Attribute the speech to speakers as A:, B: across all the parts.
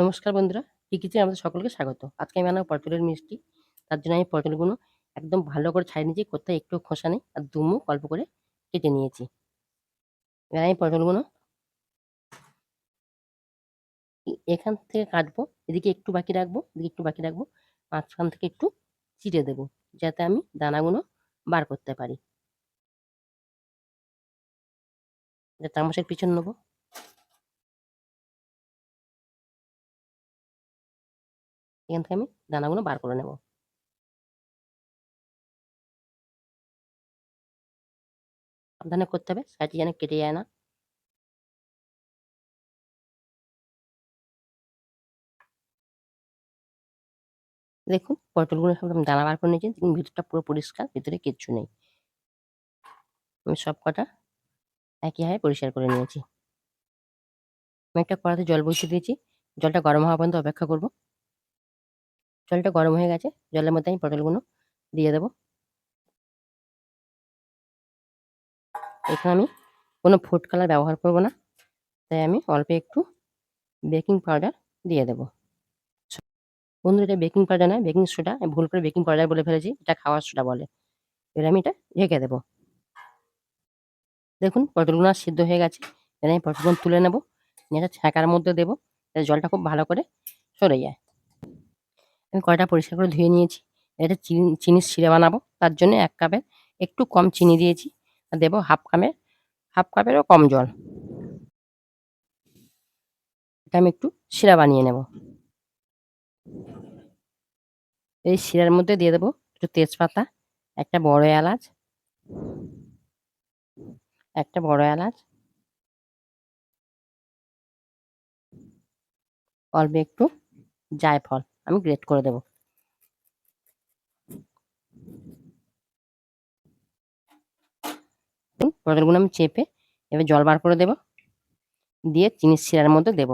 A: নমস্কার বন্ধুরা টিকিচে আমাদের সকলকে স্বাগত। আজকে আমি বানাবো পটলের মিষ্টি। তার জন্য আমি পটলগুলো একদম ভালো করে ছাড়িয়ে নিয়েছি, কোথায় একটু খোসা নেই আর দুমুখ অল্প করে কেটে নিয়েছি। এবার আমি পটলগুলো এখান থেকে কাটবো, এদিকে একটু বাকি রাখব, এদিকে একটু বাকি রাখব, মাঝখান থেকে একটু চিড়ে দেবো, যাতে আমি দানাগুলো বার করতে পারি। চামচের পিছন নেব। এখান থেকে আমি দানাগুলো বার করে নেব। সাবধানে করতে হবে, সাইডে যেন কেটে যায় না। দেখুন, পটলগুলো সব আমি দানা বার করে নিয়েছি, দেখুন ভিতরটা পুরো পরিষ্কার, ভিতরে কিচ্ছু নেই। আমি সব কটা একই একইভাবে পরিষ্কার করে নিয়েছি। আমি একটা কড়াতে জল বসিয়ে দিয়েছি, জলটা গরম হওয়া পর্যন্ত অপেক্ষা করব। জলটা গরম হয়ে গেছে, জলের মধ্যে আমি পটলগুলো দিয়ে দেবো। এখানে আমি কোনো ফুড কালার ব্যবহার করব না, তাই আমি অল্প একটু বেকিং পাউডার দিয়ে দেবো। বন্ধু এটা বেকিং পাউডার নয় বেকিং সোডা ভুল করে বেকিং পাউডার বলে ফেলেছি, এটা খাওয়ার সোডা বলে। এবার আমি এটা ঢেকে দেবো। দেখুন, পটলগুলো সিদ্ধ হয়ে গেছে, এবার আমি পটলগুলো তুলে নেব একটা ছ্যাঁকার মধ্যে দেবো জলটা খুব ভালো করে সরে যায়। আমি কয়টা পরিষ্কার করে ধুয়ে নিয়েছি এটা চিনি, চিনির শিরা বানাবো, তার জন্য এক কাপের একটু কম চিনি দিয়েছি, আর দেবো হাফ কাপের, হাফ কাপেরও কম জল। এটা আমি একটু শিরা বানিয়ে নেব। এই শিরার মধ্যে দিয়ে দেবো একটু তেজপাতা, একটা বড় এলাচ, একটা বড় এলাচ। অল্প একটু জায়ফল। আমি গ্রেট করে দেব। পটলগুলো আমি চেপে এবার জল বার করে দেব, দিয়ে চিনির শিরার মধ্যে দেব।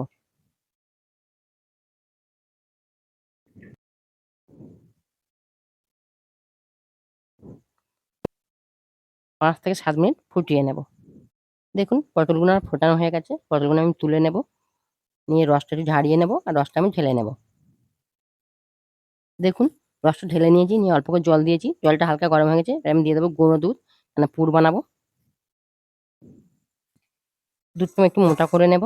A: পাঁচ থেকে সাত মিনিট ফুটিয়ে নেব। দেখুন, পটলগুলো আমার ফোটানো হয়ে গেছে। পটলগুলো আমি তুলে নেব, নিয়ে রসটা একটু ঝাড়িয়ে নেব, আর রসটা আমি ঢেলে নেব। দেখুন, রসটা ঢেলে নিয়েছি, নিয়ে অল্প করে জল দিয়েছি, জলটা হালকা গরম হয়ে গেছে আমি দিয়ে দেবো গুঁড়ো দুধ মানে পুর বানাবো। দুধটা একটু মোটা করে নেব।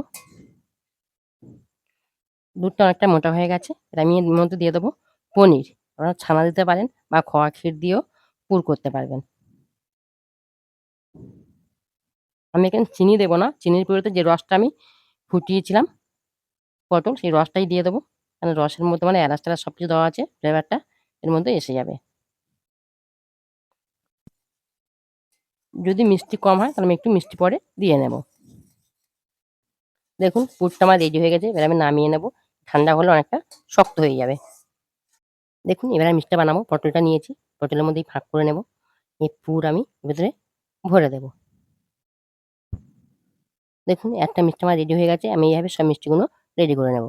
A: দুধটা অনেকটা মোটা হয়ে গেছে, এবার আমি এর মধ্যে দিয়ে দেবো পনির। আপনারা ছানা দিতে পারেন বা খোয়া ক্ষীর দিয়েও পুর করতে পারবেন। আমি এখানে চিনি দেবো না, চিনির পরিবর্তে যে রসটা আমি ফুটিয়েছিলাম, পটল, সেই রসটাই দিয়ে দেবো। কারণ রসের মধ্যে মানে এলাচ টেলাচ সব কিছু দেওয়া আছে ফ্লেভারটা এর মধ্যে এসে যাবে। যদি মিষ্টি কম হয় তাহলে আমি একটু মিষ্টি পরে দিয়ে নেব। দেখুন, পুরটা আমার রেডি হয়ে গেছে, এবার আমি নামিয়ে নেব। ঠান্ডা হলে অনেকটা শক্ত হয়ে যাবে। দেখুন, এবার আমি মিষ্টিটা বানাবো, পটলটা নিয়েছি, পটলের মধ্যেই ফাঁক করে নেব। এই পুর আমি ভেতরে ভরে দেব। দেখুন, একটা মিষ্টি আমার রেডি হয়ে গেছে, আমি এইভাবে সব মিষ্টিগুলো রেডি করে নেব।